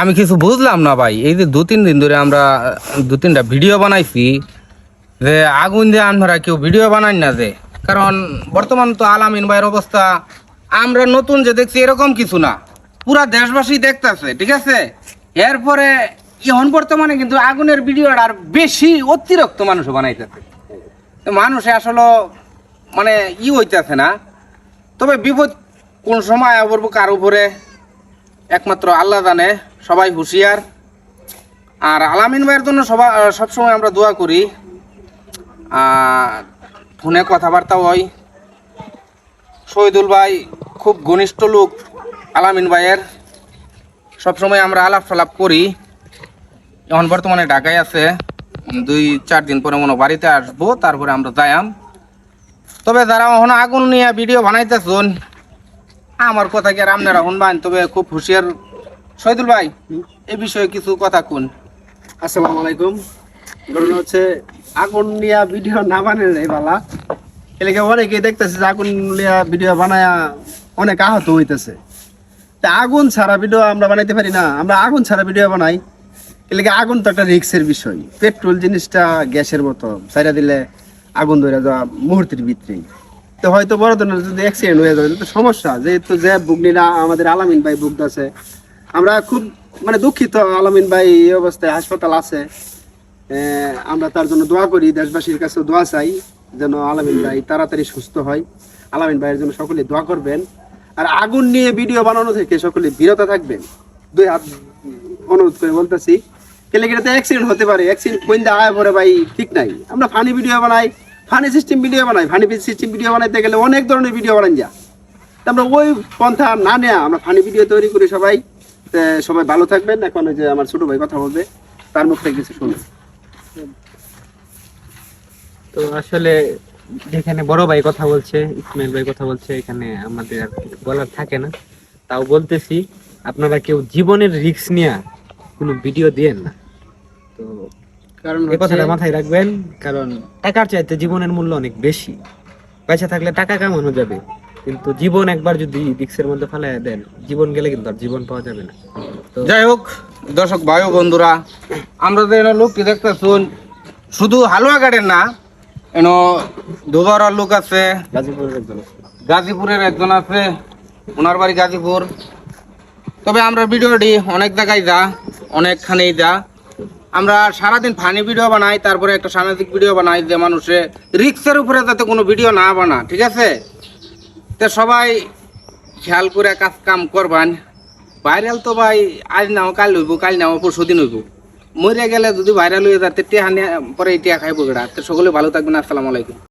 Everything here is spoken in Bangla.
আমি কিছু বুঝলাম না ভাই। এই যে দু তিন দিন ধরে আমরা দু তিনটা ভিডিও বানাইছি যে আগুন দিয়ে আমরা কেউ ভিডিও বানাই না যে। কারণ বর্তমান তো আলামিন ভাইয়ের অবস্থা, আমরা নতুন যে দেখছি এরকম কিছু না। পুরা দেশবাসী দেখতেছে, ঠিক আছে? এরপরে এখন বর্তমানে কিন্তু আগুনের ভিডিওটা আর বেশি অতিরিক্ত মানুষ বানাইতেছে। মানুষে আসলে মানে ই হইতেছে না। তবে বিপদ কোন সময় পড়ব কার উপরে? একমাত্র আল্লাহ জানে, সবাই হুঁশিয়ার। আর আলামিন ভাইয়ের জন্য সবাই সবসময় আমরা দোয়া করি। ফোনে কথাবার্তা হয়। শহীদুল ভাই খুব ঘনিষ্ঠ লোক আলামিন ভাইয়ের। সবসময় আমরা আলাপ সালাপ করি। এখন বর্তমানে ঢাকায় আছে। দুই, চার দিন পরে মনে বাড়িতে আসব, তারপরে আমরা যাইয়াম। তবে যারা এখন আগুন নিয়ে ভিডিও বানাইতেছুন আমার কথা কি আর আপনারা শুনবেন? তবে খুব হুঁশিয়ার। শহীদুল ভাই, এ বিষয়ে কিছু কথা কোন। আসসালামু আলাইকুম। ঘটনা হচ্ছে, আগুন নিয়া ভিডিও না বানালে বালা। এলাকা অনেকে দেখতেছে যে আগুন নিয়া ভিডিও বানায়া অনেক আহত হইতেছে। তা আগুন ছাড়া ভিডিও আমরা বানাইতে পারি না। আমরা আগুন ছাড়া ভিডিও বানাই। এলাকা আগুন তো একটা রিক্সের বিষয়। পেট্রোল জিনিসটা গ্যাসের মতো ছাইরা দিলে আগুন ধরে যাওয়া মুহূর্তের ভিতরেই তো হয়তো বড় ধরনের যদি অ্যাক্সিডেন্ট হয়ে তো সমস্যা। যেহেতু যে বুগনিরা আমাদের আলামিন ভাই বুগদ আছে আমরা খুব মানে দুঃখিত আলামিন ভাই এই অবস্থায় হাসপাতাল আছে। আমরা তার জন্য দোয়া করি, দেশবাসীর কাছে দোয়া চাই, যেন আলামিন ভাই তাড়াতাড়ি সুস্থ হয়। আলামিন ভাইয়ের জন্য সকলে দোয়া করবেন। আর আগুন নিয়ে ভিডিও বানানো থেকে সকলে বিরত থাকবেন। দুই হাত অনুরোধ করে বলতেছি কেলে গেলে অ্যাক্সিডেন্ট হতে পারে। অ্যাক্সিডেন্ট কোন আয় পরে ভাই ঠিক নাই। আমরা ফানি ভিডিও বানাই ফানি সিস্টেম ভিডিও বানাই, ফানি সিস্টেম ভিডিও বানাইতে গেলে অনেক ধরনের ভিডিও বানাই যা। আমরা ওই পন্থা না নেয়া আমরা ফানি ভিডিও তৈরি করি সবাই। সবাই ভালো থাকবেন। এখন ওই যে আমার ছোট ভাই কথা বলবে, তার মুখ থেকে কিছু শুনুন। তো আসলে যেখানে বড় ভাই কথা বলছে, ইসমাইল ভাই কথা বলছে, এখানে আমাদের আর বলার থাকে না। তাও বলতেছি, আপনারা কেউ জীবনের রিস্ক নিয়ে কোনো ভিডিও দিয়েন না। তো কারণ এই কথাটা মাথায় রাখবেন কারণ টাকার চাইতে জীবনের মূল্য অনেক বেশি। পয়সা থাকলে টাকা কামানো যাবে কিন্তু জীবন একবার যদি রিক্সের মধ্যে ফেলায় দেন জীবন গেলে কিন্তু আর জীবন পাওয়া যাবে না। যাই হোক দর্শক ভাই বন্ধুরা আমরা যে এনো লোকটি দেখতেছুন শুধু হালুয়া গাড়ির না এন দুবারার লোক আছে গাজীপুরের একজন গাজীপুরের একজন আছে ওনার বাড়ি গাজীপুর। তবে আমরা ভিডিওটি অনেক জায়গায় যা অনেকখানেই যা। আমরা সারাদিন ফানি ভিডিও বানাই, তারপরে একটা সামাজিক ভিডিও বানাই যে মানুষে রিক্সের উপরে যাতে কোনো ভিডিও না বানা, ঠিক আছে? তো সবাই খেয়াল করে কাজ কাম করবান। ভাইরাল তো ভাই, আজ নাও, কাল হইব, কাল নাও, পরশু দিন হইব। মরে গেলে যদি ভাইরাল হয়ে যায় তেতিয়া পরে টিয়া খাইব গেড়া তো সকলে ভালো থাকবেন, আসসালামু আলাইকুম।